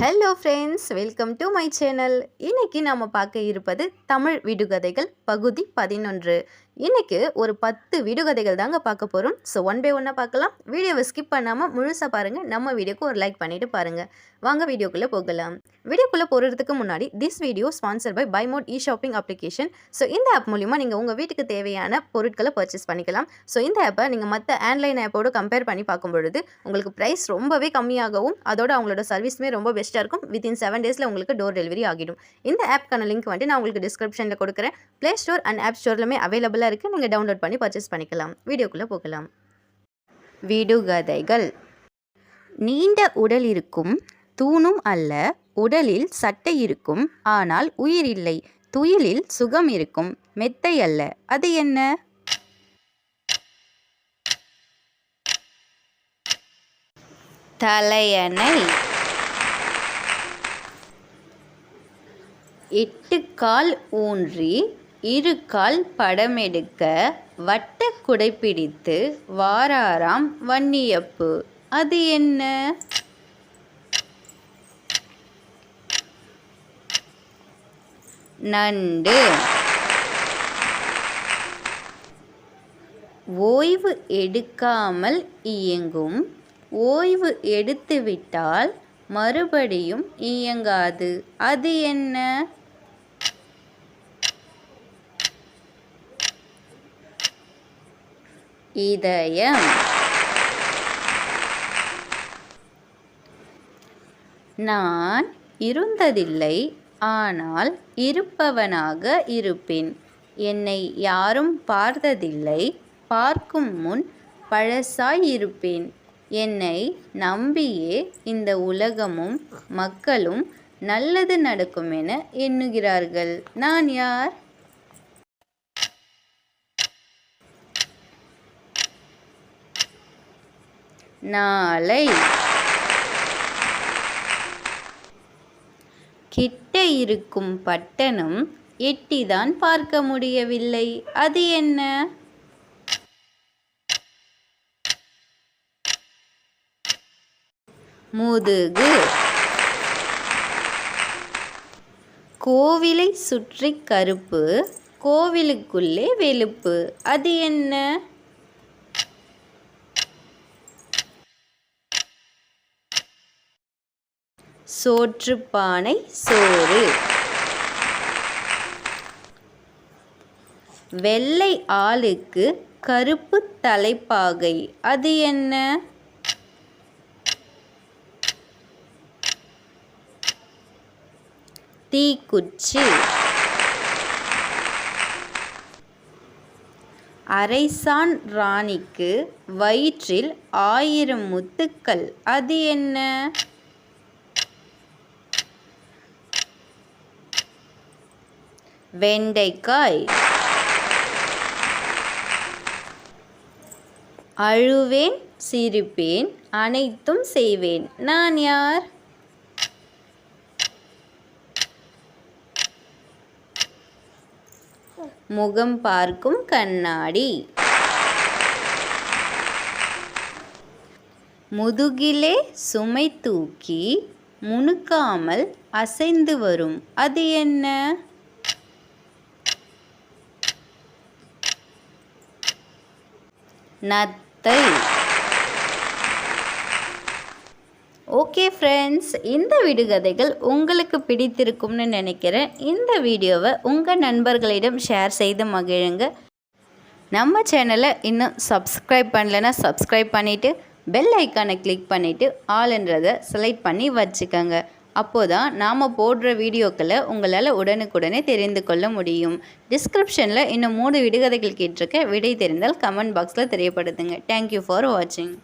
Hello friends welcome to my channel இன்றைக்கி நம்ம பார்க்க இருப்பது தமிழ் விடுகதைகள் பகுதி பதினொன்று. இன்றைக்கு ஒரு பத்து விடுகதைகள் தாங்க பார்க்க போகிறோம் ஸோ ஒன் பை ஒன்னாக பார்க்கலாம். வீடியோவை ஸ்கிப் பண்ணாமல் முழுசாக பாருங்கள் நம்ம வீடியோக்கு ஒரு லைக் பண்ணிவிட்டு பாருங்கள் வாங்க வீடியோக்குள்ளே போகலாம். வீடியோக்குள்ளே போகிறதுக்கு முன்னாடி this video sponsor by by mod e shopping application so இந்த ஆப் மூலிமா நீங்கள் உங்கள் வீட்டுக்கு தேவையான பொருட்களை பர்ச்சேஸ் பண்ணிக்கலாம். ஸோ இந்த ஆப்பை நீங்கள் மற்ற ஆன்லைன் ஆப்போடு கம்பேர் பண்ணி பார்க்கும் பொழுது உங்களுக்கு ப்ரைஸ் ரொம்பவே கம்மியாகவும் அதோட அவங்களோட சர்வீஸுமே ரொம்ப பெஸ்ட்டாக இருக்கும். வித்தின் செவன் டேஸில் உங்களுக்கு டோர் டெலிவரி ஆகிடும். இந்த ஆப்க்கான லிங்க் வந்துட்டு நான் உங்களுக்கு டிஸ்கிரிப்ஷனில் கொடுக்குறேன். ப்ளே ஸ்டோர் அண்ட் ஆப் ஸ்டோர்லுமே அவைலபிளாக இருக்குது நீங்கள் டவுன்லோட் பண்ணி பர்ச்சேஸ் பண்ணிக்கலாம். வீடியோக்குள்ளே போகலாம். வீடுகதைகள் நீண்ட உடல் இருக்கும் தூணும் அல்ல உடலில் சட்டை இருக்கும் ஆனால் உயிர் இல்லை. துயிலில் சுகம் இருக்கும். மெத்தை அல்ல. அது என்ன? தலையணை. எட்டு கால் ஊன்றி இரு கால் படமெடுக்க வட்ட குடைப்பிடித்து வாராராம் வன்னியப்பு. அது என்ன? நண்டு. ஓய்வு எடுக்காமல் இயங்கும். ஓய்வு எடுத்துவிட்டால் மறுபடியும் இயங்காது. அது என்ன? இதயம். நான் இருந்ததில்லை. ஆனால் இருப்பவனாக இருப்பேன். என்னை யாரும் பார்த்ததில்லை. பார்க்கும் முன் பழசாய் இருப்பேன் என்னை நம்பியே இந்த உலகமும் மக்களும் நல்லது நடக்கும் என எண்ணுகிறார்கள். நான் யார்? நாளை. கிட்ட இருக்கும் பட்டணம் எட்டிதான் பார்க்க முடியவில்லை. அது என்ன? முதுகு. கோவிலை சுற்றி கருப்பு கோவிலுக்குள்ளே வெளுப்பு. அது என்ன? சோற்றுப்பானை சோறு. வெள்ளை ஆளுக்கு கருப்பு தலைப்பாகை. அது என்ன? தீக்குச்சி. அரைசான் ராணிக்கு வயிற்றில் ஆயிரம் முத்துக்கள். அது என்ன? வெண்டைக்காய். அழுவேன் சிரிப்பேன் அனைத்தும் செய்வேன். நான் யார்? முகம் பார்க்கும் கண்ணாடி. முதுகிலே சுமை தூக்கி முணுக்காமல் அசைந்து வரும். அது என்ன? நத்தை. ஓகே ஃப்ரெண்ட்ஸ் இந்த விடுகதைகள் உங்களுக்கு பிடித்திருக்கும்னு நினைக்கிறேன். இந்த வீடியோவை உங்கள் நண்பர்களிடம் ஷேர் செய்து மகிழுங்க. நம்ம சேனலை இன்னும் சப்ஸ்கிரைப் பண்ணலைன்னா சப்ஸ்கிரைப் பண்ணிவிட்டு பெல் ஐக்கானை கிளிக் பண்ணிவிட்டு ஆளுன்றதை செலக்ட் பண்ணி வச்சுக்கோங்க. அப்போ தான் நாம் போடுற வீடியோக்களை உங்களால் உடனுக்குடனே தெரிந்து கொள்ள முடியும். டிஸ்கிரிப்ஷனில் இன்னும் மூணு விடுகதைகள் கேட்டிருக்க. விடை தெரிந்தால் கமெண்ட் பாக்ஸில் தெரியப்படுத்துங்க. தேங்க்யூ ஃபார் வாட்சிங்